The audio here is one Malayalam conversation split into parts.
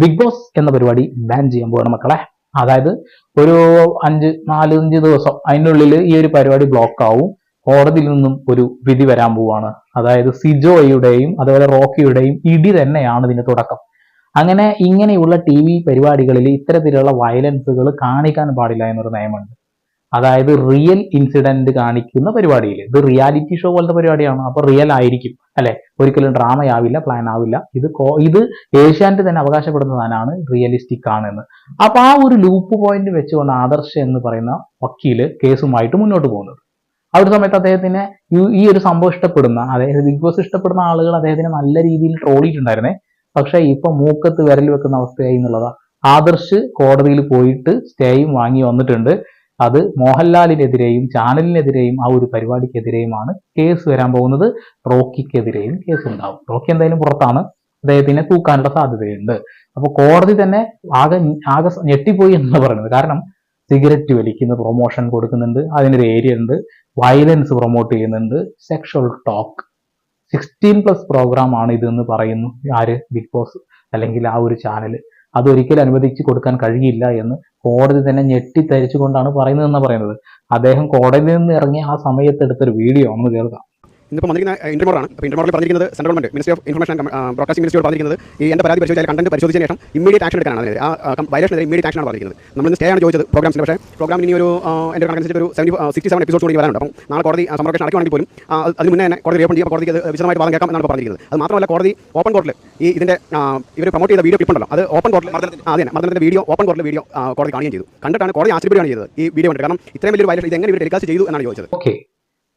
ബിഗ് ബോസ് എന്ന പരിപാടി ബാൻ ചെയ്യാൻ പോവാണ് മക്കളെ. അതായത് ഒരു അഞ്ച് നാലഞ്ച് ദിവസം അതിനുള്ളിൽ ഈ ഒരു പരിപാടി ബ്ലോക്ക് ആവും. കോടതിയിൽ നിന്നും ഒരു വിധി വരാൻ പോവാണ്. അതായത് സിജോയുടെയും അതുപോലെ റോക്കിയുടെയും ഇടി തന്നെയാണ് ഇതിന്റെ തുടക്കം. അങ്ങനെ ഇങ്ങനെയുള്ള ടി വി പരിപാടികളിൽ ഇത്തരത്തിലുള്ള വയലൻസുകൾ കാണിക്കാൻ പാടില്ല എന്നൊരു നിയമമുണ്ട്. അതായത് റിയൽ ഇൻസിഡന്റ് കാണിക്കുന്ന പരിപാടിയിൽ ഇത് റിയാലിറ്റി ഷോ പോലത്തെ പരിപാടിയാണ്? അപ്പോൾ റിയൽ ആയിരിക്കും അല്ലെ? ഒരിക്കലും ഡ്രാമ ആവില്ല പ്ലാൻ ആവില്ല. ഇത് ഇത് ഏഷ്യാനെറ്റ് തന്നെ അവകാശപ്പെടുന്നതാണ് റിയലിസ്റ്റിക് ആണെന്ന്. അപ്പൊ ആ ഒരു ലൂപ്പ് പോയിന്റ് വെച്ചുകൊണ്ട് ആദർശ് എന്ന് പറയുന്ന വക്കീൽ കേസുമായിട്ട് മുന്നോട്ട് പോകുന്നത്. ആ ഒരു സമയത്ത് അദ്ദേഹത്തിന് ഈ- ഒരു സംഭവം ഇഷ്ടപ്പെടുന്ന അതായത് ബിഗ് ബോസ് ഇഷ്ടപ്പെടുന്ന ആളുകൾ അദ്ദേഹത്തിനെ നല്ല രീതിയിൽ ട്രോളിയിട്ടുണ്ടായിരുന്നേ. പക്ഷേ ഇപ്പൊ മൂക്കത്ത് വിരൽ വെക്കുന്ന അവസ്ഥയായി എന്നുള്ളതാ. ആദർശ് കോടതിയിൽ പോയിട്ട് സ്റ്റേയും വാങ്ങി വന്നിട്ടുണ്ട്. അത് മോഹൻലാലിനെതിരെയും ചാനലിനെതിരെയും ആ ഒരു പരിപാടിക്കെതിരെയുമാണ് കേസ് വരാൻ പോകുന്നത്. റോക്കിക്കെതിരെയും കേസ് ഉണ്ടാവും റോക്കി എന്തായാലും പുറത്താണ്. അദ്ദേഹത്തിനെ തൂക്കാനുള്ള സാധ്യതയുണ്ട്. അപ്പൊ കോടതി തന്നെ ആകെ ആകെ ഞെട്ടിപ്പോയി എന്ന് പറയുന്നത്. കാരണം സിഗരറ്റ് വലിക്കുന്ന പ്രൊമോഷൻ കൊടുക്കുന്നുണ്ട്. അതിനൊരു ഏരിയ ഉണ്ട്. വയലൻസ് പ്രൊമോട്ട് ചെയ്യുന്നുണ്ട്. Sexual talk. Sixteen plus programme ആണ് ഇതെന്ന് പറയുന്നു ആര്? ബിഗ് ബോസ് അല്ലെങ്കിൽ ആ ഒരു ചാനൽ അതൊരിക്കലും അനുവദിച്ചു കൊടുക്കാൻ കഴിയില്ല എന്ന് കോടതി തന്നെ ഞെട്ടിത്തരിച്ചുകൊണ്ടാണ് പറയുന്നതെന്നാണ് പറയുന്നത്. അദ്ദേഹം കോടതിയിൽ നിന്ന് ഇറങ്ങിയ ആ സമയത്ത് എടുത്തൊരു വീഡിയോ ഒന്ന് കേൾക്കാം ഇന്നിപ്പോൾ വന്നിരിക്കുന്ന ഇന്റർമോറാണ് അപ്പോൾ ഇന്റർമോറിൽ പറഞ്ഞിരിക്കുന്നത് central government ministry of information broadcasting മിനിസ്ട്രിയോട് പറഞ്ഞിരിക്കുന്നത് ഈ എന്റെ പരാതി പരിശോധിച്ചാൽ കണ്ടന്റ് പരിശോധിച്ചതിന് ശേഷം ഇമ്മീഡിയറ്റ് ആക്ഷൻ എടുക്കാനാണ് അതിന് ആ വയലേഷനെതിരെ ഇമ്മീഡിയറ്റ് ആക്ഷൻ ആണ് പറഞ്ഞിരിക്കുന്നത്. നമ്മൾ സ്റ്റേ ആണ് ചോദിച്ചത് പ്രോഗ്രാംസിന് പക്ഷേ പ്രോഗ്രാമിന് ഇനി ഒരു എന്റെ കണക്കനുസരിച്ച് ഒരു സെവന്റി സിക്സ്റ്റി സെവൻ എപ്പിസോഡ് കൂടി വരാനുണ്ട്. അപ്പം നാളെ കോടതി സമർപ്പിക്കാൻ അടയ്ക്കുവാണെങ്കിൽ പോലും അതിന് മുന്നേ തന്നെ കോടതി ചെയ്യാൻ കോടതിക്ക് അത് വിശദമായിട്ട് വാദം കേൾക്കാം എന്നാണ് പറഞ്ഞിരിക്കുന്നത്. അത് മാത്രമല്ല കോടതി ഓപ്പൺ കോർട്ടിൽ ഈ ഇതിന്റെ ഇവർ പ്രൊമോട്ട് ചെയ്ത വീഡിയോ ക്ലിപ്പ് ഉണ്ടല്ലോ അത് ഓപ്പൺ കോർട്ടിൽ അതെ മർദ്ദനത്തിന്റെ വീഡിയോ ഓപ്പൺ കോർട്ടിൽ വീഡിയോ കോടതി കാണുകയും ചെയ്തു. കണ്ടിട്ടാണ് കോടതി ആശ്ചര്യപ്പെടുകയാണ് ചെയ്തത് ഈ വീഡിയോ കണ്ടിട്ട്. കാരണം ഇത്രയും വലിയൊരു വയലേഷൻ ഇത് എങ്ങനെ ഇവർ ടെലികാസ്റ്റ് ചെയ്തു എന്നാണ് ചോദിച്ചത്. ഓക്കെ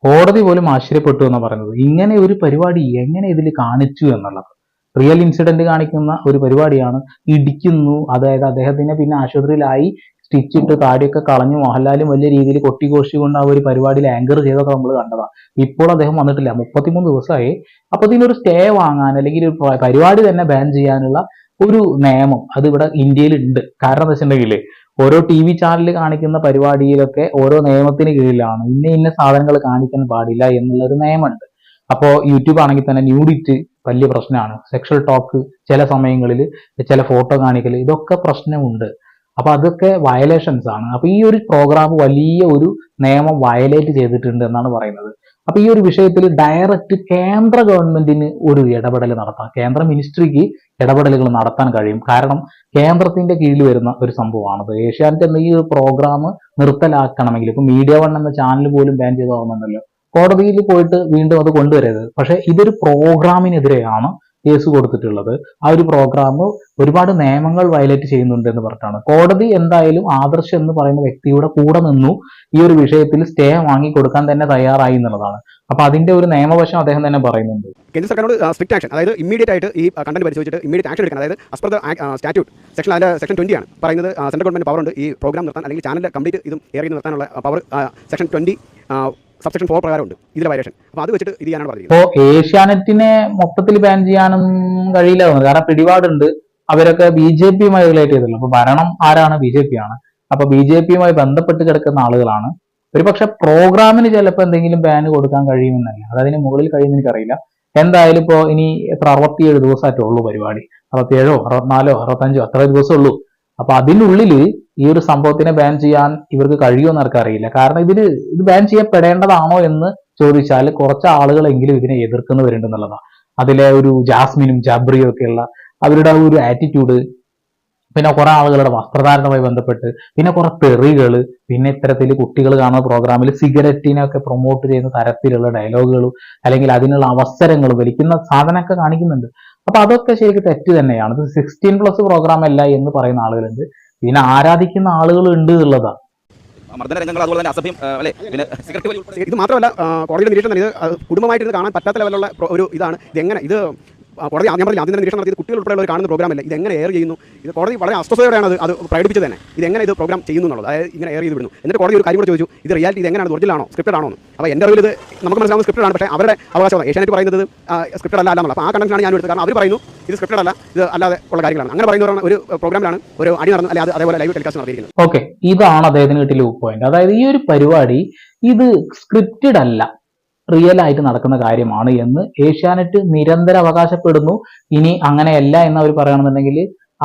കോടതി പോലും ആശ്ചര്യപ്പെട്ടു എന്ന് പറയുന്നത്. ഇങ്ങനെ ഒരു പരിപാടി എങ്ങനെ ഇതിൽ കാണിച്ചു എന്നുള്ളത്? റിയൽ ഇൻസിഡന്റ് കാണിക്കുന്ന ഒരു പരിപാടിയാണ്. ഇടിക്കുന്നു. അതായത് അദ്ദേഹത്തിനെ പിന്നെ ആശുപത്രിയിലായി സ്റ്റിച്ചിട്ട് താടിയൊക്കെ കളഞ്ഞു മോഹൻലാലും വലിയ രീതിയിൽ കൊട്ടിഘോഷിച്ചുകൊണ്ട് ആ ഒരു പരിപാടിയിൽ ആങ്കർ ചെയ്തൊക്കെ നമ്മൾ കണ്ടതാണ്. ഇപ്പോൾ അദ്ദേഹം വന്നിട്ടില്ല. മുപ്പത്തിമൂന്ന് ദിവസമായി. അപ്പൊ ഇതിനൊരു സ്റ്റേ വാങ്ങാൻ അല്ലെങ്കിൽ ഒരു പരിപാടി തന്നെ ബാൻ ചെയ്യാനുള്ള ഒരു നിയമം അത് ഇവിടെ ഇന്ത്യയിൽ ഉണ്ട് കാരണം എന്താ വെച്ചിട്ടുണ്ടെങ്കിൽ ഓരോ ടി വി ചാനലിൽ കാണിക്കുന്ന പരിപാടിയിലൊക്കെ ഓരോ നിയമത്തിന് കീഴിലാണ്. ഇന്ന ഇന്ന സാധനങ്ങൾ കാണിക്കാൻ പാടില്ല എന്നുള്ള ഒരു നിയമമുണ്ട്. അപ്പോൾ യൂട്യൂബ് ആണെങ്കിൽ തന്നെ ന്യൂഡിറ്റ് വലിയ പ്രശ്നമാണ്. സെക്ഷൽ ടോക്ക് ചില സമയങ്ങളിൽ ചില ഫോട്ടോ കാണിക്കൽ ഇതൊക്കെ പ്രശ്നമുണ്ട്. അപ്പൊ അതൊക്കെ വയലേഷൻസ് ആണ്. അപ്പൊ ഈ ഒരു പ്രോഗ്രാം വലിയ ഒരു നിയമം വയലേറ്റ് ചെയ്തിട്ടുണ്ട് എന്നാണ് പറയുന്നത്. അപ്പൊ ഈ ഒരു വിഷയത്തിൽ ഡയറക്റ്റ് കേന്ദ്ര ഗവൺമെന്റിന് ഒരു ഇടപെടൽ നടത്താം. കേന്ദ്ര മിനിസ്ട്രിക്ക് ഇടപെടലുകൾ നടത്താൻ കഴിയും. കാരണം കേന്ദ്രത്തിന്റെ കീഴിൽ വരുന്ന ഒരു സംഭവമാണത് ഏഷ്യാനെറ്റ് എന്ന ഈ പ്രോഗ്രാം നിർത്തലാക്കണമെങ്കിൽ ഇപ്പൊ മീഡിയ വൺ എന്ന ചാനൽ പോലും ബാൻ ചെയ്തോന്നുണ്ടല്ലോ കോടതിയിൽ പോയിട്ട് വീണ്ടും അത് കൊണ്ടുവരരുത്. പക്ഷെ ഇതൊരു പ്രോഗ്രാമിനെതിരെയാണ് കേസ് കൊടുത്തിട്ടുള്ളത്. ആ ഒരു പ്രോഗ്രാം ഒരുപാട് നിയമങ്ങൾ വയലേറ്റ് ചെയ്യുന്നുണ്ട് എന്ന് പറഞ്ഞിട്ടാണ്. കോടതി എന്തായാലും ആദർശ് എന്ന് പറയുന്ന വ്യക്തിയുടെ കൂടെ നിന്നു ഈ ഒരു വിഷയത്തിൽ സ്റ്റേ വാങ്ങി കൊടുക്കാൻ തന്നെ തയ്യാറായി എന്നുള്ളതാണ്. അപ്പൊ അതിന്റെ ഒരു നിയമവശം അദ്ദേഹം തന്നെ പറയുന്നുണ്ട്. കേന്ദ്ര സർക്കാരോട് സ്ട്രിക്ട് ആക്ഷൻ അതായത് ഇമ്മീഡിയറ്റ് ആയിട്ട് ഈ കണ്ടന്റ് പരിശോധിച്ചിട്ട് ഇമ്മീഡിയറ്റ് ആക്ഷൻ എടുക്കണം. അതായത് അസ്പ്രദ സ്റ്റാറ്റ്യൂട്ട് സെക്ഷൻ അതിന്റെ സെക്ഷൻ ട്വന്റി ആണ് പറയുന്നത് സെൻട്രൽ ഗവൺമെന്റ് പവർ ഉണ്ട് ഈ പ്രോഗ്രാം നിർത്താൻ അല്ലെങ്കിൽ ചാനൽ കംപ്ലീറ്റ് ഇതും ചെയ്ത് നിർത്താനുള്ള power section twenty subsection four പ്രകാരമുണ്ട്. ഇതിലെ വയലേഷൻ അപ്പോൾ അത് വെച്ചിട്ട് ഇത് ചെയ്യാനാണ് പറഞ്ഞിരിക്കുന്നത്. ഇപ്പോ ഏഷ്യാനെറ്റിനെ മൊത്തത്തിൽ ബാൻ ചെയ്യാനും കഴിയില്ല. കാരണം പിടിപാടുണ്ട്. അവരൊക്കെ ബി ജെ പിയുമായി റിലേറ്റ് ചെയ്തല്ലോ അപ്പൊ ഭരണം ആരാണ്? ബി ജെ പി ആണ് അപ്പൊ ബി ജെ പിയുമായി ബന്ധപ്പെട്ട് കിടക്കുന്ന ആളുകളാണ്. ഒരുപക്ഷെ പ്രോഗ്രാമിന് ചിലപ്പോൾ എന്തെങ്കിലും ബാൻ കൊടുക്കാൻ കഴിയുമെന്നല്ല. അത് അതിന് മുകളിൽ കഴിയുമെന്ന് എനിക്കറിയില്ല. എന്തായാലും ഇപ്പോ ഇനി എത്ര? അറുപത്തിയേഴ് ദിവസമായിട്ടുള്ളൂ പരിപാടി. അറുപത്തിയേഴോ? അറുപത്തിനാലോ? അറുപത്തഞ്ചോ? അത്ര ദിവസമേ ഉള്ളൂ അപ്പൊ അതിനുള്ളിൽ ഈ ഒരു സംഭവത്തിനെ ബാൻ ചെയ്യാൻ ഇവർക്ക് കഴിയുമെന്ന് എന്ന് അറിയില്ല. കാരണം ഇതിൽ ഇത് ബാൻ ചെയ്യപ്പെടേണ്ടതാണോ എന്ന് ചോദിച്ചാൽ കുറച്ച് ആളുകളെങ്കിലും ഇതിനെ എതിർക്കുന്നവരുണ്ട് എന്നുള്ളതാണ്. അതിലെ ഒരു ജാസ്മിനും ജാബ്രിയും ഒക്കെയുള്ള അവരുടെ ഒരു ആറ്റിറ്റ്യൂഡ് പിന്നെ കുറെ ആളുകളുടെ വസ്ത്രധാരണവുമായി ബന്ധപ്പെട്ട് പിന്നെ കുറെ തെറികൾ പിന്നെ ഇത്തരത്തിൽ കുട്ടികൾ കാണുന്ന പ്രോഗ്രാമിൽ സിഗരറ്റിനെ ഒക്കെ പ്രൊമോട്ട് ചെയ്യുന്ന തരത്തിലുള്ള ഡയലോഗുകളും അല്ലെങ്കിൽ അതിനുള്ള അവസരങ്ങൾ വലിക്കുന്ന സാധനമൊക്കെ കാണിക്കുന്നുണ്ട്. അപ്പൊ അതൊക്കെ ശരിക്കും തെറ്റ് തന്നെയാണ്. ഇത് സിക്സ്റ്റീൻ പ്ലസ് പ്രോഗ്രാം അല്ല എന്ന് പറയുന്ന ആളുകളുണ്ട്. പിന്നെ ആരാധിക്കുന്ന ആളുകൾ ഉണ്ട് എന്നുള്ളതാണ് മർദ്ദന രംഗങ്ങൾ അതുപോലെ തന്നെ അസഭ്യം അല്ലെ? പിന്നെ ഇത് മാത്രമല്ല കോടതിയുടെ നിരീക്ഷണം ഇത് കുടുംബമായിട്ട് ഇത് കാണാൻ പറ്റാത്ത ലെവലുള്ള ഒരു ഇതാണ്. ഇത് എങ്ങനെ? ഇത് കോടതി ഞാൻ പറഞ്ഞില്ല ആദ്യം തന്നെ നിരീക്ഷണം നടത്തിയത് കുട്ടികൾ ഉൾപ്പെടെയുള്ളവർ കാണുന്ന പ്രോഗ്രാം അല്ല? ഇത് എങ്ങനെ എയർ ചെയ്യുന്നു? ഇത് കോടതി വളരെ അസ്വസ്ഥതയോടെയാണ് അത് പ്രകടിപ്പിച്ചത് തന്നെ. ഇത് എങ്ങനെ ഇത് പ്രോഗ്രാം ചെയ്യുന്നു എന്നുള്ളത്. അതായത് ഇങ്ങനെ എയർ ചെയ്ത് വിടുന്നു. എന്നിട്ട് കോടതി ഒരു കാര്യം കൂടെ ചോദിച്ചു. ഇത് റിയാലിറ്റി ഇത് എങ്ങനെയാണ്? ഒറിജിനൽ ആണോ? സ്ക്രിപ്റ്റഡ് ആണോ എന്ന്. അപ്പോൾ എന്റെ അറിവിൽ ഇത് നമുക്ക് മനസ്സിലാവുന്ന സ്ക്രിപ്റ്റഡ് ആണ്. പക്ഷേ അവരുടെ അവകാശമാണ് ഏഷ്യാനെറ്റ് പറയുന്നത് സ്ക്രിപ്റ്റഡ് അല്ല അല്ലാന്നുള്ള അപ്പോൾ ആ കണ്ടാണ് ഞാൻ എടുത്തത്. കാരണം അവർ പറയുന്നു ഇത് സ്ക്രിപ്റ്റഡ് അല്ല ഇത് അല്ലാതെ ഉള്ള കാര്യങ്ങളാണ്. അങ്ങനെ പറയുന്നവരാണ് ഒരു പ്രോഗ്രാമിലാണ് ഒരു അടി നടന്നു അല്ലാതെ അതേപോലെ ലൈവ് ടെലികാസ്റ്റ് നടത്തിയിരിക്കുന്നത്. ഓക്കെ ഇതാണ് അദ്ദേഹത്തിന് കിട്ടിയ ലൂപ്പ് പോയിന്റ് അതായത് ഈ ഒരു പരിപാടി ഇത് സ്ക്രിപ്റ്റഡ് അല്ല. റിയൽ ആയിട്ട് നടക്കുന്ന കാര്യമാണ് എന്ന് ഏഷ്യാനെറ്റ് നിരന്തരം അവകാശപ്പെടുന്നു. ഇനി അങ്ങനെയല്ല എന്ന് അവർ പറയുകയാണെന്നുണ്ടെങ്കിൽ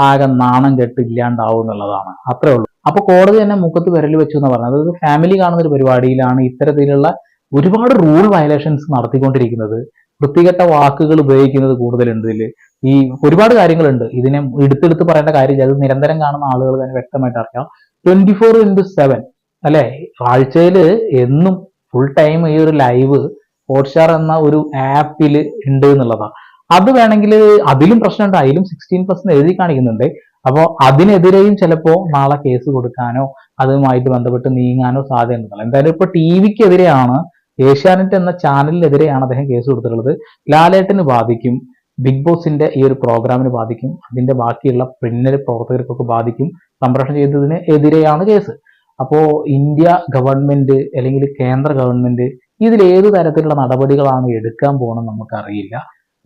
ആകെ നാണം കെട്ട് ഇല്ലാണ്ടാവും എന്നുള്ളതാണ്. അത്രേ ഉള്ളൂ. അപ്പൊ കോടതി തന്നെ മുഖത്ത് വിരൽ വെച്ചു എന്ന് പറഞ്ഞത്. അതായത് ഫാമിലി കാണുന്ന ഒരു പരിപാടിയിലാണ് ഇത്തരത്തിലുള്ള ഒരുപാട് റൂൾ വയലേഷൻസ് നടത്തിക്കൊണ്ടിരിക്കുന്നത്. വൃത്തികെട്ട വാക്കുകൾ ഉപയോഗിക്കുന്നത് കൂടുതലുണ്ട് ഇതിൽ ഈ ഒരുപാട് കാര്യങ്ങളുണ്ട്. ഇതിനെ എടുത്തെടുത്ത് പറയേണ്ട കാര്യമില്ല. അത് നിരന്തരം കാണുന്ന ആളുകൾ തന്നെ വ്യക്തമായിട്ട് അറിയാം. ട്വന്റി ഫോർ ഇന്റു സെവൻ അല്ലെ? ആഴ്ചയിൽ എന്നും ഫുൾ ടൈം ഈ ഒരു ലൈവ് ഹോട്ട്സ്റ്റാർ എന്ന ഒരു ആപ്പിൽ ഉണ്ട് എന്നുള്ളതാണ് അത് വേണമെങ്കിൽ അതിലും പ്രശ്നമുണ്ട് അതിലും സിക്സ്റ്റീൻ പ്ലസ് എഴുതി കാണിക്കുന്നുണ്ട്. അപ്പോൾ അതിനെതിരെയും ചിലപ്പോൾ നാളെ കേസ് കൊടുക്കാനോ അതുമായിട്ട് ബന്ധപ്പെട്ട് നീങ്ങാനോ സാധ്യതയുണ്ടല്ലോ എന്തായാലും ഇപ്പൊ ടി വിക്കെതിരെയാണ് ഏഷ്യാനെറ്റ് എന്ന ചാനലിനെതിരെയാണ് അദ്ദേഹം കേസ് കൊടുത്തിട്ടുള്ളത്. ലാലേട്ടന് ബാധിക്കും ബിഗ് ബോസിന്റെ ഈ ഒരു പ്രോഗ്രാമിന് ബാധിക്കും അതിന്റെ ബാക്കിയുള്ള പിന്നണി പ്രവർത്തകർക്കൊക്കെ ബാധിക്കും സംപ്രേഷണം ചെയ്തതിന് എതിരെയാണ് കേസ് അപ്പോ ഇന്ത്യ ഗവൺമെന്റ് അല്ലെങ്കിൽ കേന്ദ്ര ഗവൺമെന്റ് ഇതിൽ ഏത് തരത്തിലുള്ള നടപടികളാണ് എടുക്കാൻ പോകണം നമുക്കറിയില്ല.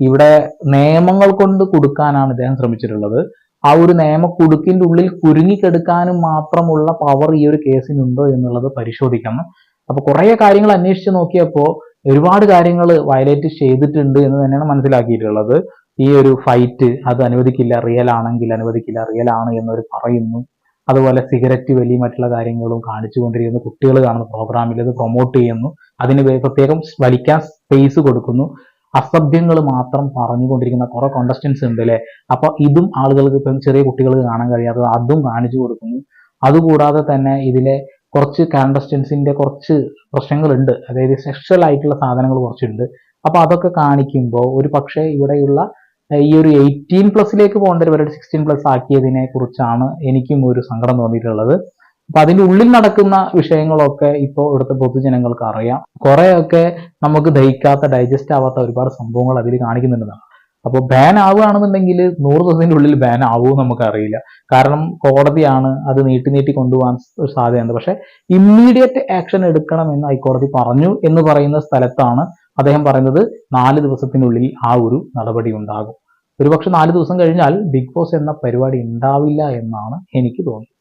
ഇവിടെ നിയമങ്ങൾ കൊണ്ട് കൊടുക്കാനാണ് ഇദ്ദേഹം ശ്രമിച്ചിട്ടുള്ളത്. ആ ഒരു നിയമ കുടുക്കിന്റെ ഉള്ളിൽ കുരുങ്ങിക്കെടുക്കാനും മാത്രമുള്ള പവർ ഈ ഒരു കേസിനുണ്ടോ എന്നുള്ളത് പരിശോധിക്കണം. അപ്പൊ കുറെ കാര്യങ്ങൾ അന്വേഷിച്ച് നോക്കിയപ്പോൾ ഒരുപാട് കാര്യങ്ങൾ വയലേറ്റ് ചെയ്തിട്ടുണ്ട് എന്ന് തന്നെയാണ് മനസ്സിലാക്കിയിട്ടുള്ളത്. ഈ ഒരു ഫൈറ്റ് അത് അനുവദിക്കില്ല റിയൽ ആണെങ്കിൽ അനുവദിക്കില്ല റിയൽ ആണ് എന്നവർ പറയുന്നു. അതുപോലെ സിഗരറ്റ് വലി മറ്റുള്ള കാര്യങ്ങളും കാണിച്ചുകൊണ്ടിരിക്കുന്നു കുട്ടികൾ കാണുന്ന പ്രോഗ്രാമിൽ അത് പ്രൊമോട്ട് ചെയ്യുന്നു. അതിന് പ്രത്യേകം വലിക്കാൻ സ്പേസ് കൊടുക്കുന്നു. അസഭ്യങ്ങൾ മാത്രം പറഞ്ഞുകൊണ്ടിരിക്കുന്ന കുറെ കോണ്ടസ്റ്റൻസ് ഉണ്ട് അല്ലെ? അപ്പൊ ഇതും ആളുകൾക്ക് ഇപ്പം ചെറിയ കുട്ടികൾക്ക് കാണാൻ കഴിയാത്തത് അതും കാണിച്ചു കൊടുക്കുന്നു. അതുകൂടാതെ തന്നെ ഇതിലെ കുറച്ച് കോണ്ടസ്റ്റൻസിന്റെ കുറച്ച് പ്രശ്നങ്ങളുണ്ട്. അതായത് സെക്ഷൽ ആയിട്ടുള്ള സാധനങ്ങൾ കുറച്ചുണ്ട്. അപ്പൊ അതൊക്കെ കാണിക്കുമ്പോൾ ഒരു പക്ഷേ ഇവിടെയുള്ള ഈ ഒരു എയ്റ്റീൻ പ്ലസിലേക്ക് പോകേണ്ട ഒരു സിക്സ്റ്റീൻ പ്ലസ് ആക്കിയതിനെ കുറിച്ചാണ് എനിക്കും ഒരു സങ്കടം തോന്നിയിട്ടുള്ളത്. അപ്പൊ അതിന്റെ ഉള്ളിൽ നടക്കുന്ന വിഷയങ്ങളൊക്കെ ഇപ്പോൾ ഇവിടുത്തെ പൊതുജനങ്ങൾക്ക് അറിയാം. കുറെയൊക്കെ നമുക്ക് ദഹിക്കാത്ത ഡൈജസ്റ്റ് ആവാത്ത ഒരുപാട് സംഭവങ്ങൾ അതിൽ കാണിക്കുന്നുണ്ടെന്നാണ്. അപ്പോൾ ബാൻ ആവുകയാണെന്നുണ്ടെങ്കിൽ നൂറ് ദിവസത്തിന്റെ ഉള്ളിൽ ബാൻ ആവുമെന്ന് നമുക്കറിയില്ല. കാരണം കോടതിയാണ് അത് നീട്ടി നീട്ടി കൊണ്ടുപോകാൻ സാധ്യതയുണ്ട്. പക്ഷെ ഇമ്മീഡിയറ്റ് ആക്ഷൻ എടുക്കണം എന്ന് ഹൈക്കോടതി പറഞ്ഞു എന്ന് പറയുന്ന സ്ഥലത്താണ് അദ്ദേഹം പറയുന്നത് നാല് ദിവസത്തിനുള്ളിൽ ആ ഒരു നടപടി ഉണ്ടാകും. ഒരുപക്ഷെ നാല് ദിവസം കഴിഞ്ഞാൽ ബിഗ് ബോസ് എന്ന പരിപാടി ഉണ്ടാവില്ല എന്നാണ് എനിക്ക് തോന്നുന്നത്.